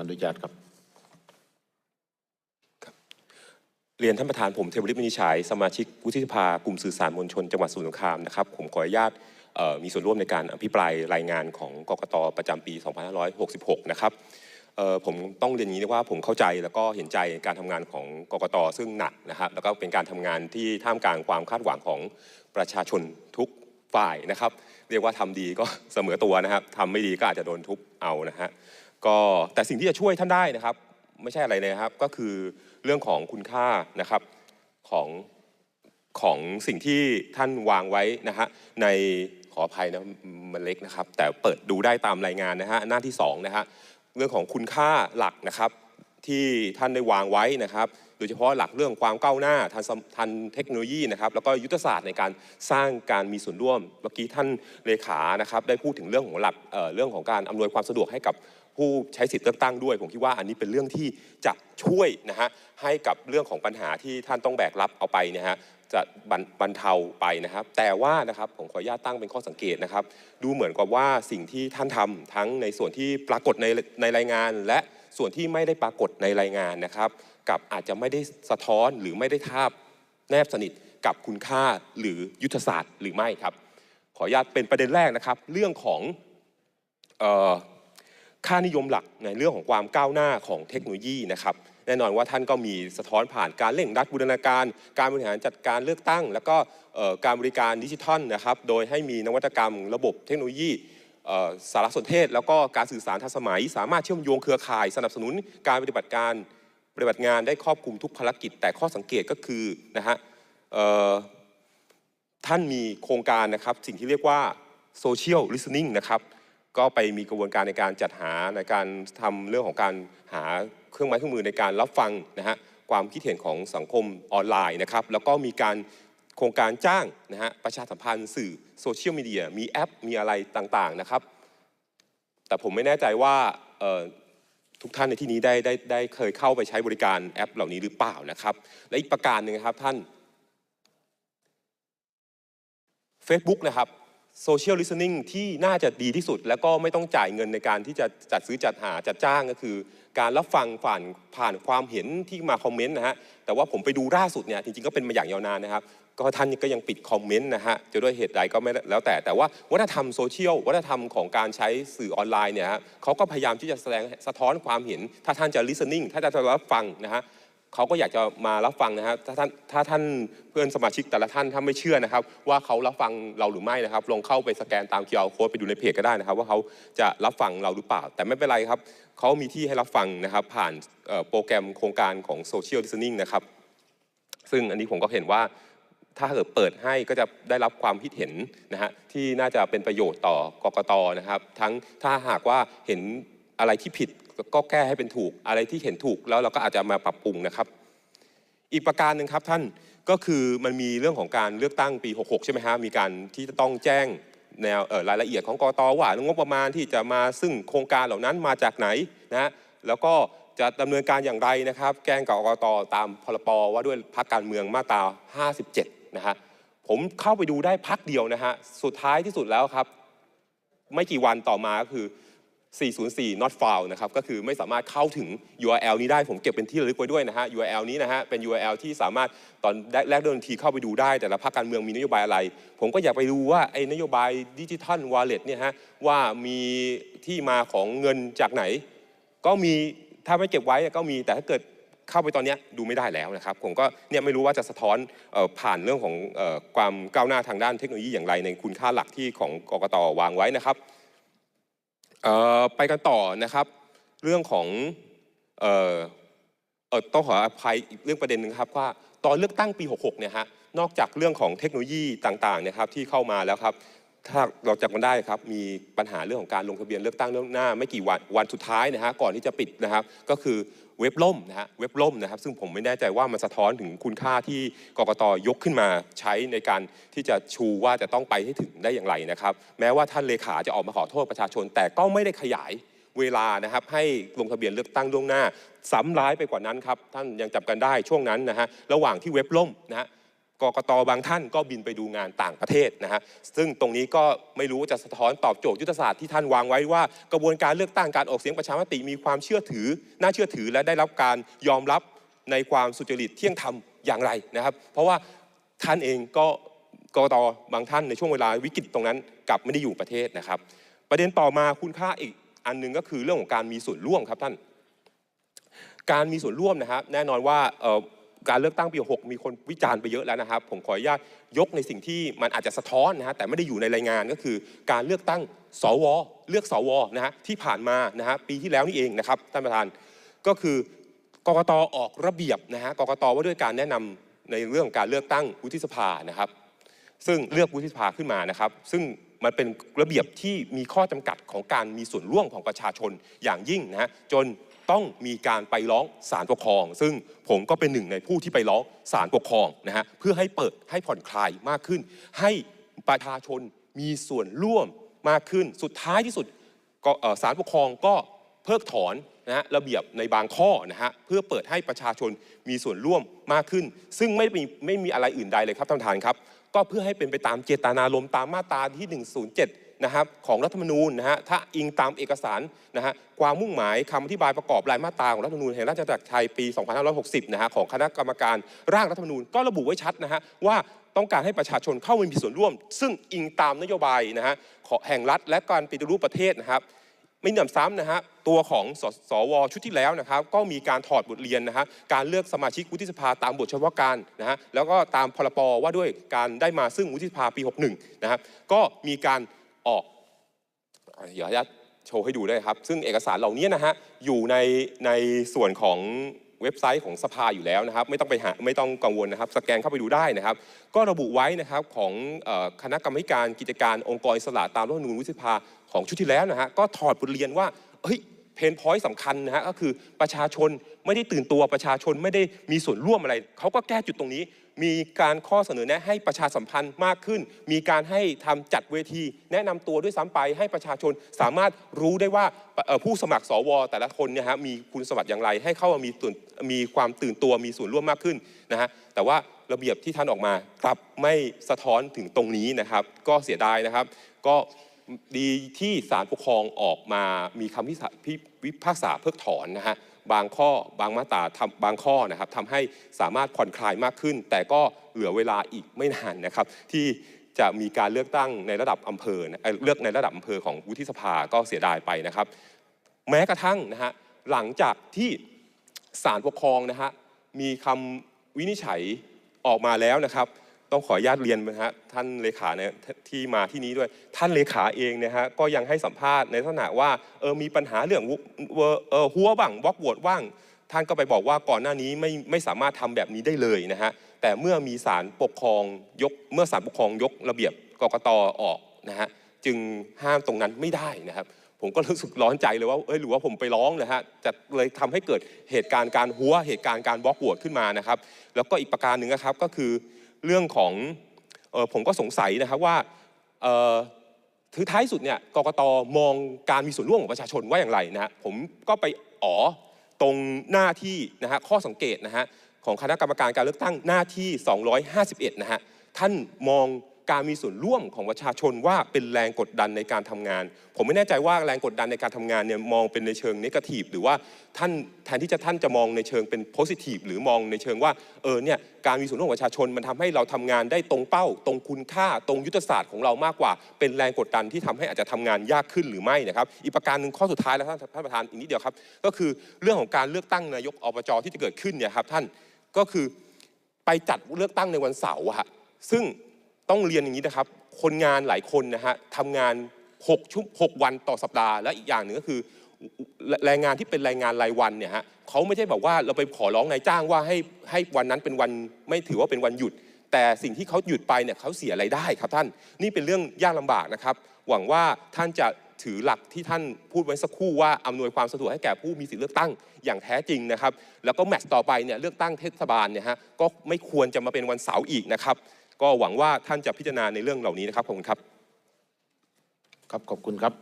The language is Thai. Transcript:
อนุญาตครับ เรียนท่านประธานผมเทวริตมินิจฉัยสมาชิกวุฒิสภากลุ่มสื่อสารมวลชนจังหวัดสมุทรสงครามนะครับ ผมขออนุญาตมีส่วนร่วมในการอภิปรายรายงานของกกตประจำปี 2566 นะครับผมต้องเรียนอย่างนี้นะว่าผมเข้าใจแล้วก็เห็นใจการทำงานของกกตซึ่งหนักนะครับ แล้วก็เป็นการทำงานที่ท่ามกลางความคาดหวังของประชาชนทุกฝ่ายนะครับ เรียกว่าทำดีก็เสมอตัวนะครับทำไม่ดีก็อาจจะโดนทุบเอานะฮะ ก็แต่สิ่งที่จะช่วยท่านได้นะครับ ไม่ใช่อะไรเลยครับ ก็คือเรื่องของคุณค่านะครับของของสิ่งที่ท่านวางไว้นะฮะในขออภัยนะมันเล็กนะครับ แต่เปิดดูได้ตามรายงานนะฮะหน้าที่2นะฮะเรื่องของคุณค่าหลักนะครับที่ท่านได้วางไว้นะครับ โดยเฉพาะหลักเรื่องความก้าวหน้าทันทันเทคโนโลยีนะครับ แล้วก็ยุทธศาสตร์ในการสร้างการมีส่วนร่วม เมื่อกี้ท่านเลขานะครับ ได้พูดถึงเรื่องของหลักเเรื่องของการอำนวยความสะดวกให้กับ ผู้ใช้สิทธิ์เลือกตั้งด้วย ผมคิดว่าอันนี้เป็นเรื่องที่จะช่วยนะฮะให้กับเรื่องของปัญหาที่ท่านต้องแบกรับเอาไปนะฮะจะบรรเทาไปนะครับ แต่ว่านะครับผมขออนุญาตตั้งเป็นข้อสังเกตนะครับ ดูเหมือนกับว่าสิ่งที่ท่านทำทั้งในส่วนที่ปรากฏในในรายงาน และส่วนที่ไม่ได้ปรากฏในรายงานนะครับ กับอาจจะไม่ได้สะท้อนหรือไม่ได้ทาบแนบสนิทกับคุณค่าหรือยุทธศาสตร์หรือไม่ครับ ขออนุญาตเป็นประเด็นแรกนะครับ เรื่องของ ค่านิยมหลักในเรื่องของความก้าวหน้าของเทคโนโลยีนะครับแน่นอนว่าท่านก็มีสะท้อนผ่านการเร่งรัดบูรณาการ การบริหารจัดการเลือกตั้ง แล้วก็การบริการดิจิทัลนะครับโดยให้มีนวัตกรรมระบบเทคโนโลยีสารสนเทศ แล้วก็การสื่อสารทันสมัย สามารถเชื่อมโยงเครือข่าย สนับสนุนการปฏิบัติการปฏิบัติงานได้ครอบคลุมทุกภารกิจ แต่ข้อสังเกตก็คือนะฮะท่านมีโครงการนะครับสิ่งที่เรียกว่า social listening นะครับ ก็ไปมีกระบวนการในการจัดหาในการทำเรื่องของการหาเครื่องไม้เครื่องมือในการรับฟังนะฮะความคิดเห็นของสังคมออนไลน์นะครับแล้วก็มีการโครงการจ้างนะฮะประชาสัมพันธ์สื่อโซเชียลมีเดียมีแอปมีอะไรต่างๆนะครับ แต่ผมไม่แน่ใจว่าทุกท่านในที่นี้ได้ได้ได้เคยเข้าไปใช้บริการแอปเหล่านี้หรือเปล่านะครับ และอีกประการหนึ่งครับท่าน Facebook นะครับ Social Listening ที่น่าจะดีที่สุด แล้วก็ไม่ต้องจ่ายเงินในการที่จะจัดซื้อจัดหาจัดจ้างก็คือ การรับฟังผ่านผ่านความเห็นที่มาคอมเมนต์นะฮะแต่ว่าผมไปดูล่าสุดเนี่ยจริงๆก็เป็นมาอย่างยาวนานนะครับก็ท่านก็ยังปิดคอมเมนต์นะฮะจะด้วยเหตุใดก็ไม่แล้วแต่แต่ว่าวัฒนธรรมโซเชียลวัฒนธรรมของการใช้สื่อออนไลน์เนี่ยเขาก็พยายามที่จะแสดงสะท้อนความเห็น ถ้าท่านจะ listening ถ้าจะรับฟังนะฮะ เขาก็อยากจะมารับฟังนะครับถ้าท่านถ้าท่านเพื่อนสมาชิกแต่ละท่านถ้าไม่เชื่อนะครับ ว่าเขารับฟังเราหรือไม่นะครับ ลองเข้าไปสแกนตาม QR code ไปดูในเพจก็ได้นะครับ ว่าเขาจะรับฟังเราหรือเปล่า แต่ไม่เป็นไรครับเขามีที่ให้รับฟังนะครับ ผ่านโปรแกรมโครงการของ Social Listening นะครับ ซึ่งอันนี้ผมก็เห็นว่าถ้าเกิดเปิดให้ก็จะได้รับความคิดเห็นนะฮะที่น่าจะเป็นประโยชน์ต่อกกตนะครับ ทั้งถ้าหากว่าเห็นอะไรที่ผิด ก็แก้ให้เป็นถูกอะไรที่เห็นถูกแล้วเราก็อาจจะมาปรับปรุงนะครับ อีกประการหนึ่งครับท่านก็คือมันมีเรื่องของการเลือกตั้งปี 66 ใช่ไหมฮะมีการที่จะต้องแจ้งแนวรายละเอียดของกตว่างบประมาณที่จะมาซึ่งโครงการเหล่านั้นมาจากไหนนะฮะแล้วก็จะดำเนินการอย่างไรนะครับแจ้งกับกตตามพรบว่าด้วยพักการเมืองมาตรา 57 นะฮะผมเข้าไปดูได้พักเดียวนะฮะสุดท้ายที่สุดแล้วครับ ไม่กี่วันต่อมาก็คือ 404 not found นะครับ ก็คือไม่สามารถเข้าถึง URL นี้ได้ ผมเก็บเป็นที่ระลึกไว้ด้วยนะฮะ URL นี้นะฮะ เป็น URL ที่สามารถตอนแรกเดินทีเข้าไปดูได้ แต่ละพรรคการเมืองมีนโยบายอะไร ผมก็อยากไปดูว่า ไอ้นโยบายดิจิทัลวอลเล็ตเนี่ยฮะ ว่ามีที่มาของเงินจากไหน ก็มี ถ้าไม่เก็บไว้ก็มี แต่ถ้าเกิดเข้าไปตอนนี้ดูไม่ได้แล้วนะครับ ผมก็เนี่ยไม่รู้ว่าจะสะท้อนออผ่านเรื่องของออความก้าวหน้าทางด้านเทคโนโลยีอย่างไร ในคุณค่าหลักที่ของกกตวางไว้นะครับ ไปกันต่อนะครับ เรื่องของเออเออต้องขออภัยอีกเรื่องประเด็นหนึ่งครับว่าตอนเลือกตั้งปี 66 เนี่ยฮะนอกจากเรื่องของเทคโนโลยีต่างๆเนะครับที่เข้ามาแล้วครับถ้าเราจำกันได้ครับมีปัญหาเรื่องของการลงทะเบียนเลือกตั้งเรื่องหน้า ไม่กี่วันวันสุดท้ายนะฮะก่อนที่จะปิดนะครับ ก็คือ เว็บล่มนะฮะเว็บล่มนะครับ ซึ่งผมไม่แน่ใจว่ามันสะท้อนถึงคุณค่าที่กกตยกขึ้นมาใช้ในการที่จะชูว่าจะต้องไปให้ถึงได้อย่างไรนะครับ แม้ว่าท่านเลขาจะออกมาขอโทษประชาชน แต่ก็ไม่ได้ขยายเวลานะครับให้ลงทะเบียนเลือกตั้งล่วงหน้าซ้ำร้ายไปกว่านั้นครับท่านยังจำกันได้ช่วงนั้นนะฮะระหว่างที่เว็บล่มนะฮะ กกกตบางท่านก็บินไปดูงานต่างประเทศนะฮะซึ่งตรงนี้ก็ไม่รู้ว่าจะสะท้อนตอบโจทย์ยุทธศาสตร์ที่ท่านวางไว้ว่า กระบวนการเลือกตั้งการออกเสียงประชามติมีความเชื่อถือ น่าเชื่อถือและได้รับการยอมรับในความสุจริตเที่ยงธรรมอย่างไรนะครับ เพราะว่าท่านเองก็กกตบางท่านในช่วงเวลาวิกฤตตรงนั้นกลับไม่ได้อยู่ประเทศนะครับ ประเด็นต่อมาคุณค่าอีกอันหนึ่งก็คือเรื่องของการมีส่วนร่วมครับท่าน การมีส่วนร่วมนะครับแน่นอนว่า การเลือกตั้งปี6มีคนวิจารณ์ไปเยอะแล้วนะครับ ผมขออนุญาตยกในสิ่งที่มันอาจจะสะท้อนนะฮะแต่ไม่ได้อยู่ในรายงานก็คือ การเลือกตั้งสว เลือกสวนะฮะที่ผ่านมานะฮะปีที่แล้วนี่เองนะครับท่านประธานก็คือกกตออกระเบียบนะฮะกกตว่าด้วยการแนะนำในเรื่องการเลือกตั้งวุฒิสภานะครับ ซึ่งเลือกวุฒิสภาขึ้นมานะครับ ซึ่งมันเป็นระเบียบที่มีข้อจำกัดของการมีส่วนร่วมของประชาชนอย่างยิ่งนะฮะจน ต้องมีการไปร้องศาลปกครอง ซึ่งผมก็เป็นหนึ่งในผู้ที่ไปร้องศาลปกครองนะฮะเพื่อให้เปิดให้ผ่อนคลายมากขึ้น ให้ประชาชนมีส่วนร่วมมากขึ้น สุดท้ายที่สุดศาลปกครองก็เพิกถอนนะฮะระเบียบในบางข้อนะฮะเพื่อเปิดให้ประชาชนมีส่วนร่วมมากขึ้น ซึ่งไม่มีไม่มีอะไรอื่นใดเลยครับท่านประธานครับ ก็เพื่อให้เป็นไปตามเจตนารมณ์ตามมาตราที่ 107 นะครับของรัฐธรรมนูญนะฮะถ้าอิงตามเอกสารนะฮะความมุ่งหมายคำอธิบายประกอบรายมาตราของรัฐธรรมนูญแห่งราชอาณาจักรไทยปี 2560 นะฮะของคณะกรรมการร่างรัฐธรรมนูญก็ระบุไว้ชัดนะฮะว่าต้องการให้ประชาชนเข้ามามีส่วนร่วม ซึ่งอิงตามนโยบายนะฮะของแห่งรัฐและการปฏิรูปประเทศนะครับไม่หนำซ้ำนะฮะตัวของสสวชุดที่แล้วนะครับ ก็มีการถอดบทเรียนนะฮะการเลือกสมาชิกวุฒิสภาตามบทเฉพาะการนะฮะแล้วก็ตามพรบว่าด้วยการได้มาซึ่งวุฒิสภาปี 61 นะครับก็มีการ ออกอะเดี๋ยวจะโชว์ให้ดูด้วยครับ ซึ่งเอกสารเหล่านี้นะฮะอยู่ในในส่วนของเว็บไซต์ของสภาอยู่แล้วนะครับ ไม่ต้องไปหาไม่ต้องกังวลนะครับ สแกนเข้าไปดูได้นะครับ ก็ระบุไว้นะครับของคณะกรรมการกิจการองค์กรอิสระตามรัฐธรรมนูญวุฒิสภาของชุดที่แล้วนะฮะก็ถอดบทเรียนว่าเฮ้ย เพนพอยต์สำคัญนะฮะก็คือประชาชนไม่ได้ตื่นตัวประชาชนไม่ได้มีส่วนร่วมอะไร เขาก็แก้จุดตรงนี้ มีการข้อเสนอแนะให้ประชาสัมพันธ์มากขึ้น มีการให้ทำจัดเวที แนะนำตัวด้วยซ้ำไปให้ประชาชนสามารถรู้ได้ว่าผู้สมัครสว แต่ละคนเนี่ยฮะมีคุณสมบัติอย่างไร ให้เข้ามามีส่วนมีความตื่นตัวมีส่วนร่วมมากขึ้นนะฮะแต่ว่าระเบียบที่ท่านออกมากลับไม่สะท้อนถึงตรงนี้นะครับ ก็เสียดายนะครับ ก็ ดีที่ศาลปกครองออกมามีคำพิพากษาเพิกถอนนะฮะบางข้อบางมาตราทำบางข้อนะครับทำให้สามารถผ่อนคลายมากขึ้น แต่ก็เหลือเวลาอีกไม่นานนะครับ ที่จะมีการเลือกตั้งในระดับอำเภอเอ่อเลือกในระดับอำเภอของวุฒิสภาก็เสียดายไปนะครับ แม้กระทั่งนะฮะหลังจากที่ศาลปกครองนะฮะมีคำวินิจฉัยออกมาแล้วนะครับ ต้องขออนุญาตเรียนนะฮะท่านเลขาเนี่ยที่มาที่นี้ด้วย ท่านเลขาเองเนี่ยฮะก็ยังให้สัมภาษณ์ในลักษณะว่าเออมีปัญหาเรื่องเวอเออหัวบ้างวอกวดว่าง ท่านก็ไปบอกว่าก่อนหน้านี้ไม่ไม่สามารถทำแบบนี้ได้เลยนะฮะแต่เมื่อมีศาลปกครองยกเมื่อศาลปกครองยกระเบียบกกตออกนะฮะจึงห้ามตรงนั้นไม่ได้นะครับ ผมก็รู้สึกร้อนใจเลยว่าเอ้ยหรือว่าผมไปร้องนะฮะจะเลยทำให้เกิดเหตุการณ์การหัวเหตุการณ์การบล็อกโหวตขึ้นมานะครับ แล้วก็อีกประการหนึ่งนะครับก็คือ เรื่องของออผมก็สงสัยนะครับว่าถือท้ายสุดเนี่ยกกตมองการมีส่วนร่วมของประชาชนว่าอย่างไรนะฮะผมก็ไปอ๋อตรงหน้าที่นะฮะข้อสังเกตนะฮะของคณะกรรมการการเลือกตั้งหน้าที่ 251 นะฮะท่านมอง การมีส่วนร่วมของประชาชนว่าเป็นแรงกดดันในการทำงาน ผมไม่แน่ใจว่าแรงกดดันในการทำงานเนี่ยมองเป็นในเชิงนกาทีฟหรือว่าท่านแทนที่จะท่านจะมองในเชิงเป็นโพสิทีฟหรือมองในเชิงว่าเออเนี่ยการมีส่วนร่วมของประชาชนมันทำให้เราทำงานได้ตรงเป้า ตรงคุณค่า ตรงยุทธศาสตร์ของเรามากกว่า เป็นแรงกดดันที่ทำให้อาจจะทำงานยากขึ้นหรือไม่นะครับอีกประการหนึ่งข้อสุดท้ายแล้วท่านท่านประธานอีกนิดเดียวครับก็คือเรื่องของการเลือกตั้งนายกอบจที่จะเกิดขึ้นเนี่ยครับท่านก็คือไปจัดเลือกตั้งในวันเสาร์อะฮะซึ่ง ต้องเรียนอย่างนี้นะครับ คนงานหลายคนนะฮะทำงาน6ชั่ว6วันต่อสัปดาห์ และอีกอย่างหนึ่งก็คือแรงงานที่เป็นแรงงานรายวันเนี่ยฮะเขาไม่ใช่แบบว่าเราไปขอร้องนายจ้างว่าให้ให้วันนั้นเป็นวันไม่ถือว่าเป็นวันหยุด แต่สิ่งที่เขาหยุดไปเนี่ยเขาเสียรายได้ครับท่านนี่เป็นเรื่องยากลำบากนะครับ หวังว่าท่านจะถือหลักที่ท่านพูดไว้สักครู่ว่าอำนวยความสะดวกให้แก่ผู้มีสิทธิเลือกตั้งอย่างแท้จริงนะครับ แล้วก็แมตช์ต่อไปเนี่ยเลือกตั้งเทศบาลเนี่ยฮะก็ไม่ควรจะมาเป็นวันเสาร์อีกนะครับ ก็หวังว่าท่านจะพิจารณาในเรื่องเหล่านี้นะครับขอบคุณครับครับขอบคุณครับ